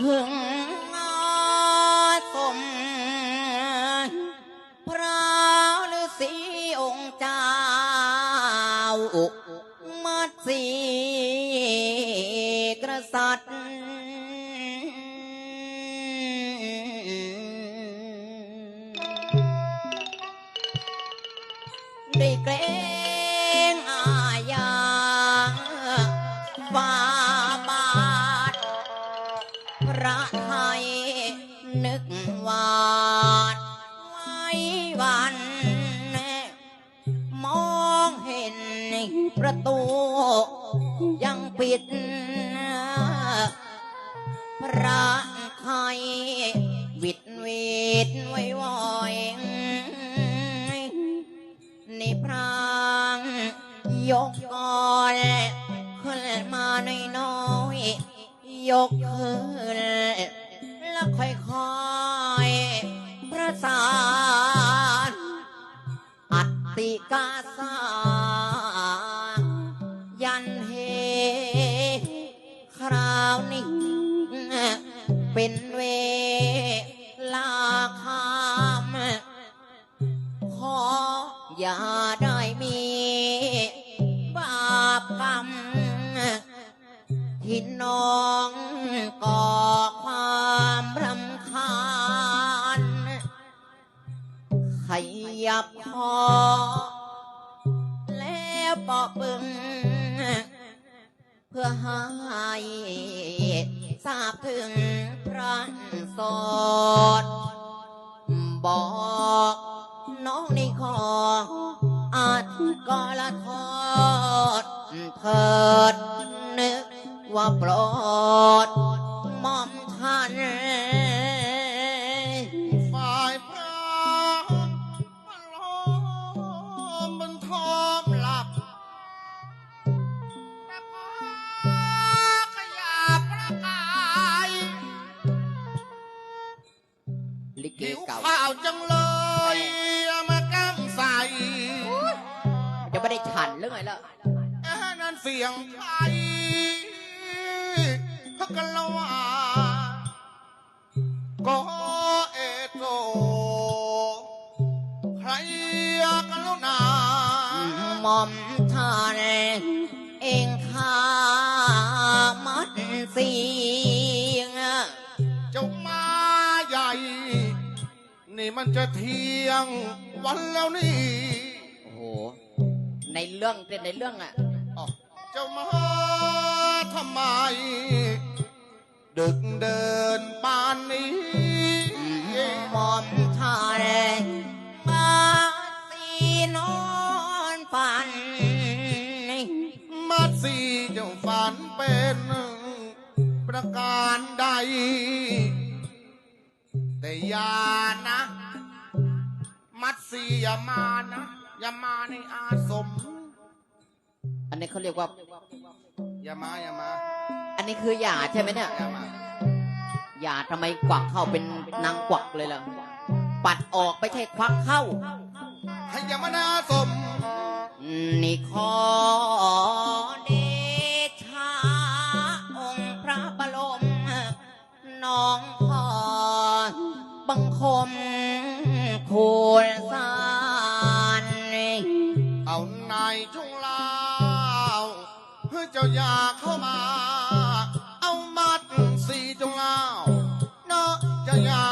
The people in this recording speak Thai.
พึงสมพระฤาษีองค์เจ้า นึกวาดไว้วันมองเห็นประตูยังปิด พระไทยวิดเวดไว้วอยในพรางยกก่อนขึ้นมาในน้อยๆยกขึ้น คอยประสานอัตติกาสายันเฮคราวนี้เป็นเวลาคามขออย่าได้มีบาปกรรมที่น้องก่อ ขยับคอแล้วปอปึง เพื่อให้ทราบถึงพระโสดบอกน้องในี่ขออาจก็ละทอดเถิดนึกว่าโปรดหมอมท่าน ข้าวจังเลยเอามากำใส่จะไม่ได้ฉันหรือไงล่ะแอ้นั่นเสียงไทยพักกันละว่าก็เอโตใครกันแล้วนาหมอมท่านเองข้ามัดเสี นี่มันจะเที่ยงวันแล้วนี่ โอ้โห ในเรื่องเป็นในเรื่องอะอ้าวเจ้ามาทำไม ดึกเดินป่านนี้หมอมท่านมาสีนอนฝัน มาสีเจ้าฝันเป็นประการใด แต่อย่านะ มัดสีอย่ามานะอย่ามาในอาสม อันนี้เขาเรียกว่า อย่ามาอย่ามาอันนี้คือหยาใช่ไหมเนี่ยอย่ามาหยาทำไมกวักเข้าเป็นนางกวักเลยล่ะ ปัดออกไม่ใช่ควักเข้าให้อย่ามาในอาสมนี่ขอ บังคมคูลสานเอานายจงลาวเพื่อเจ้าอยากเข้ามา